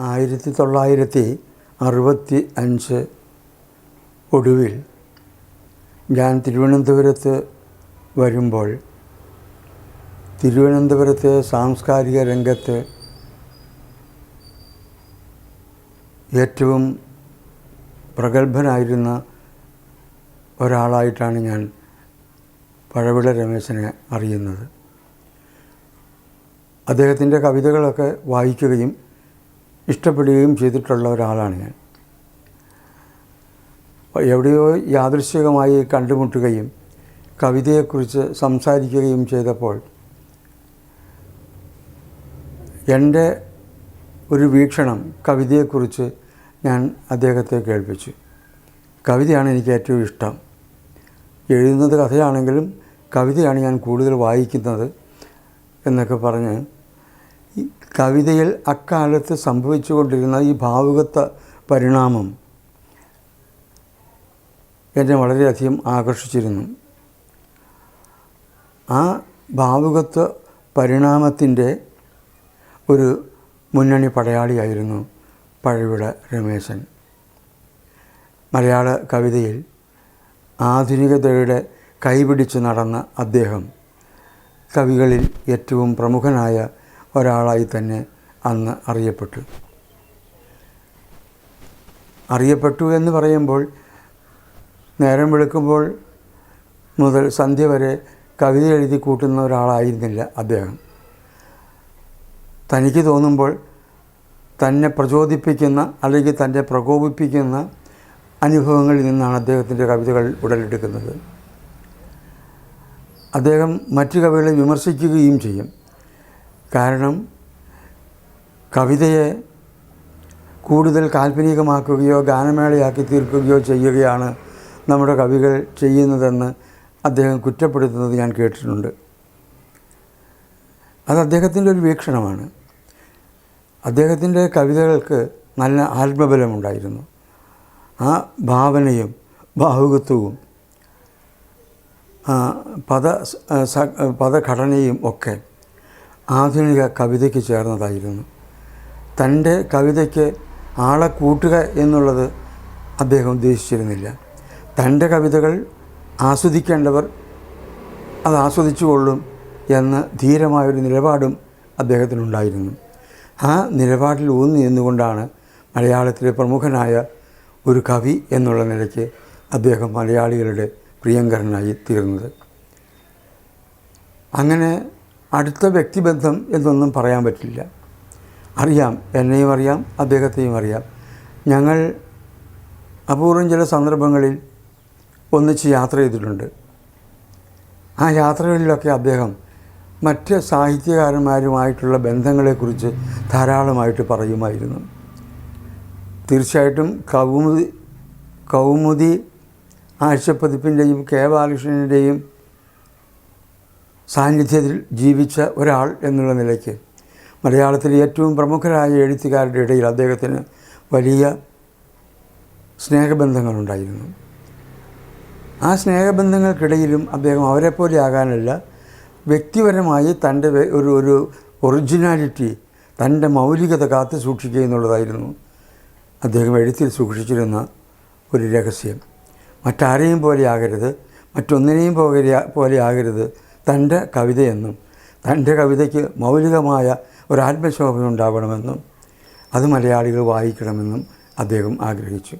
ആയിരത്തി തൊള്ളായിരത്തി അറുപത്തി അഞ്ച് ഒടുവിൽ ഞാൻ തിരുവനന്തപുരത്ത് വരുമ്പോൾ തിരുവനന്തപുരത്തെ സാംസ്കാരിക രംഗത്ത് ഏറ്റവും പ്രഗത്ഭനായിരുന്ന ഒരാളായിട്ടാണ് ഞാൻ പഴവിള രമേശനെ അറിയുന്നത്. അദ്ദേഹത്തിന്റെ കവിതകളൊക്കെ വായിക്കുകയും ഇഷ്ടപ്പെടുകയും ചെയ്തിട്ടുള്ള ഒരാളാണ് ഞാൻ. എവിടെയോ യാദൃശ്ചികമായി കണ്ടുമുട്ടുകയും കവിതയെക്കുറിച്ച് സംസാരിക്കുകയും ചെയ്തപ്പോൾ എന്റെ ഒരു വീക്ഷണം കവിതയെക്കുറിച്ച് ഞാൻ അദ്ദേഹത്തെ കേൾപ്പിച്ചു. കവിതയാണ് എനിക്ക് ഏറ്റവും ഇഷ്ടം. എഴുതുന്നത് കഥയാണെങ്കിലും കവിതയാണ് ഞാൻ കൂടുതൽ വായിക്കുന്നത് എന്നൊക്കെ പറഞ്ഞ് കവിതയിൽ അക്കാലത്ത് സംഭവിച്ചുകൊണ്ടിരുന്ന ഈ ഭാവുകത്വ പരിണാമം എന്നെ വളരെയധികം ആകർഷിച്ചിരുന്നു. ആ ഭാവുകത്വ പരിണാമത്തിന്റെ ഒരു മുന്നണി പടയാളിയായിരുന്നു പഴവിട രമേശൻ. മലയാള കവിതയിൽ ആധുനികതയുടെ കൈപിടിച്ച് നടന്ന അദ്ദേഹം കവികളിൽ ഏറ്റവും പ്രമുഖനായ ഒരാളായി തന്നെ അന്ന് അറിയപ്പെട്ടു. അറിയപ്പെട്ടു എന്ന് പറയുമ്പോൾ നേരം വെളുക്കുമ്പോൾ മുതൽ സന്ധ്യ വരെ കവിത എഴുതി കൂട്ടുന്ന ഒരാളായിരുന്നില്ല അദ്ദേഹം. തനിക്ക് തോന്നുമ്പോൾ തന്നെ പ്രചോദിപ്പിക്കുന്ന അല്ലെങ്കിൽ തന്നെ പ്രകോപിപ്പിക്കുന്ന അനുഭവങ്ങളിൽ നിന്നാണ് അദ്ദേഹത്തിന്റെ കവിതകൾ ഉടലെടുക്കുന്നത്. അദ്ദേഹം മറ്റു കവികളെ വിമർശിക്കുകയും ചെയ്യും. കാരണം കവിതയെ കൂടുതൽ കാൽപ്പനികമാക്കുകയോ ഗാനമേളയാക്കി തീർക്കുകയോ ചെയ്യുകയാണ് നമ്മുടെ കവികൾ ചെയ്യുന്നതെന്ന് അദ്ദേഹം കുറ്റപ്പെടുത്തുന്നത് ഞാൻ കേട്ടിട്ടുണ്ട്. അത് അദ്ദേഹത്തിന്റെ ഒരു വീക്ഷണമാണ്. അദ്ദേഹത്തിന്റെ കവിതകൾക്ക് നല്ല ആത്മബലമുണ്ടായിരുന്നു. ആ ഭാവനയും ഭാവുകത്വവും പദ പദഘടനയും ഒക്കെ ആധുനിക കവിതയ്ക്ക് ചേർന്നതായിരുന്നു. തന്റെ കവിതയ്ക്ക് ആളെ കൂട്ടുക എന്നുള്ളത് അദ്ദേഹം ഉദ്ദേശിച്ചിരുന്നില്ല. തന്റെ കവിതകൾ ആസ്വദിക്കേണ്ടവർ അത് ആസ്വദിച്ചുകൊള്ളും എന്ന ധീരമായൊരു നിലപാടും അദ്ദേഹത്തിനുണ്ടായിരുന്നു. ആ നിലപാടിൽ ഊന്നി നിന്നുകൊണ്ടാണ് മലയാളത്തിലെ പ്രമുഖനായ ഒരു കവി എന്നുള്ള നിലയ്ക്ക് അദ്ദേഹം മലയാളികളുടെ പ്രിയങ്കരനായി തീർന്നത്. അങ്ങനെ അടുത്ത വ്യക്തിബന്ധം എന്നൊന്നും പറയാൻ പറ്റില്ല. അറിയാം എന്നെയും അറിയാം അദ്ദേഹത്തെയും അറിയാം. ഞങ്ങൾ അപൂർവം ചില സന്ദർഭങ്ങളിൽ ഒന്നിച്ച് യാത്ര ചെയ്തിട്ടുണ്ട്. ആ യാത്രകളിലൊക്കെ അദ്ദേഹം മറ്റ് സാഹിത്യകാരന്മാരുമായിട്ടുള്ള ബന്ധങ്ങളെക്കുറിച്ച് ധാരാളമായിട്ട് പറയുമായിരുന്നു. തീർച്ചയായിട്ടും കൗമുദി കൗമുദി ആഴ്ചപ്പതിപ്പിന്റെയും കെ ബാലകൃഷ്ണന്റെയും സാന്നിധ്യത്തിൽ ജീവിച്ച ഒരാൾ എന്നുള്ള നിലയ്ക്ക്. മലയാളത്തിലെ ഏറ്റവും പ്രമുഖരായ എഴുത്തുകാരുടെ ഇടയിൽ അദ്ദേഹത്തിന് വലിയ സ്നേഹബന്ധങ്ങളുണ്ടായിരുന്നു. ആ സ്നേഹബന്ധങ്ങൾക്കിടയിലും അദ്ദേഹം അവരെപ്പോലെ ആകാനല്ല വ്യക്തിപരമായി തന്റെ ഒരു ഒരു ഒറിജിനാലിറ്റി തന്റെ മൗലികത കാത്തു സൂക്ഷിക്കുക എന്നുള്ളതായിരുന്നു അദ്ദേഹം എഴുത്തിൽ സൂക്ഷിച്ചിരുന്ന ഒരു രഹസ്യം. മറ്റാരെയും പോലെ ആകരുത് മറ്റൊന്നിനെയും പോലെ പോലെ ആകരുത് തന്റെ കവിതയെന്നും തന്റെ കവിതയ്ക്ക് മൗലികമായ ഒരു ആത്മശോഭ ഉണ്ടാവണമെന്നും അത് മലയാളികൾ വായിക്കണമെന്നും അദ്ദേഹം ആഗ്രഹിച്ചു.